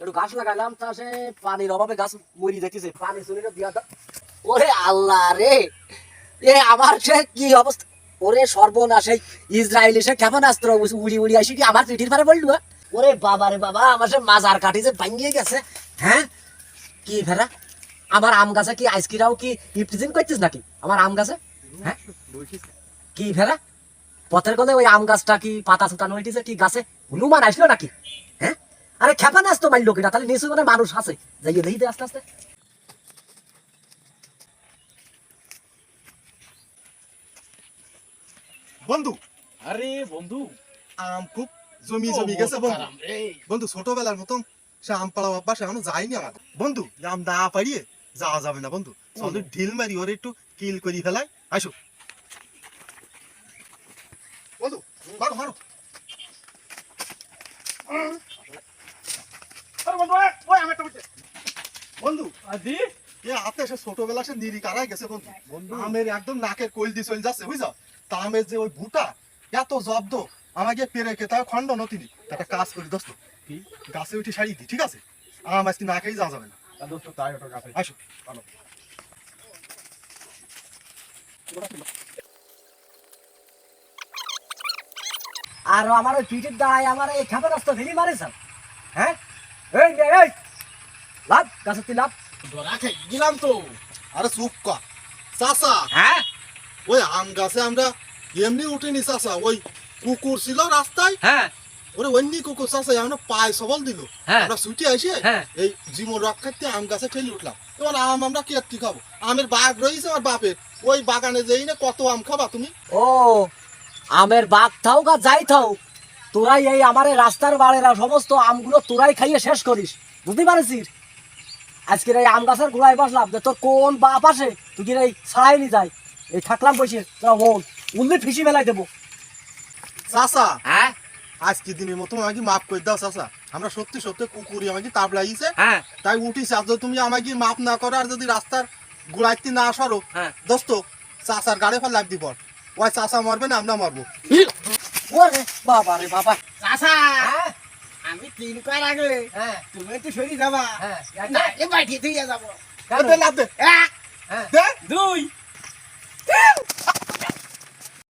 একটু গাছ সে পানির অভাবে গাছ মরি যাইতেছে। পানি চলে দিয়া ওরে আল্লাহ রে! এ আমার সে কি অবস্থা? ওরে সর্বনাশ ইসরায়েল এসে উড়ি উড়ি আসি কি আমার বললু? ওরে বাবা রে বাবা, আমার সে মাজার কাটি যে ভাঙ্গিয়ে গেছে। হ্যাঁ? কি আমার আম গাছে কি আইসক্রিমও কি করছিস নাকি? আমার আম গাছে? হ্যাঁ? কি ফেরা পথের গলে ওই আম গাছটা কি পাতা সুতানো হইতেছে কি গাছে? হনুমান আসলো নাকি? হ্যাঁ? আরে খেপা নাচ তো মারলো কিনা তাহলে নিশ্চয় মানে মানুষ আছে। যাইয়ে দেখি আস্তে আস্তে। বন্ধু। আরে বন্ধু। আম খুব জমি জমি গেছে বন্ধু। বন্ধু ছোটবেলার মতন সে আম পাড়া অভ্যাস এখনও যায়নি আমার বন্ধু আম না পাড়িয়ে যাওয়া যাবে না বন্ধু। চলো ঢিল মারি ওর একটু কিল করি ফেলাই আসো। বন্ধু মারো মারো। বন্ধু, আদি? এ হাতে সে ছোটবেলা সে নিরি কারাই গেছে বন্ধু। বন্ধু। আমের একদম চলে যাচ্ছে বুঝছ? তা আমের যে ওই ভুটা এত জব্দ আমাকে পেরে খণ্ড নতিনি একটা কাজ করি দোস্ত। কি? গাছে উঠে সারি দি ঠিক আছে? আম আজকে না খেয়ে যাওয়া যাবে না। দোস্ত, তাই ওটা কাছে। আসো। ভালো আর আমার ওই পিঠের দায় আমার এই খেপা রাস্তা ফেলি মারেছেন হ্যাঁ? এই এই! লাভ গাছের তুই লাভ। ধরা খেয়ে গেলাম তো। আরে চুপ কর চাচা হ্যাঁ? ওই আম গাছে আমরা এমনি উঠিনি চাচা। ওই কুকুর ছিল রাস্তায়। হ্যাঁ। ওরে অন্য কুকুর চাচা আমরা পায়ে সবল দিল। হ্যাঁ। আমরা ছুটি আসে হ্যাঁ। এই জীবন রক্ষার্থে আম গাছে ঠেলে উঠলাম। এবার আম আমরা কি খাব? আমের বাগ রয়েছে আমার বাপের। ওই বাগানে যেই না কত আম খাবা তুমি? ও আমের বাগ থাও গা যাই থাও। তোরাই এই আমার রাস্তার বাড়েরা সমস্ত আমগুলো তোরাই খাইয়ে শেষ করিস। বুঝতে পারছিস? আজকের এই আম গাছের গোড়ায় বসলাম যে তোর কোন বাপ আসে? তুই কি এই নি যাই। এই থাকলাম বসে তোরা হন উল্লি ফিসি মেলাই দেবো। চাচা হ্যাঁ? আজকে দিনের মতো আমাকে মাফ করে দাও চাচা? আমরা সত্যি সত্যি কুকুরি আমাকে তাপ লাগিয়েছে। হ্যাঁ। তাই উঠিস আর যদি তুমি আমাকে মাফ না করো আর যদি রাস্তার গোড়াইতে না সরো হ্যাঁ। দোস্ত চাচার গাড়ি ফেল লাগ দিব ওই চাচা মরবে না আমরা মরবো। বাবা রে বাবা। চাচা, তিন কার আগে হ্যাঁ। তুমি একটু সরি যাবা। হ্যাঁ এ বাড়ি দিয়ে যাব। দুই তিন।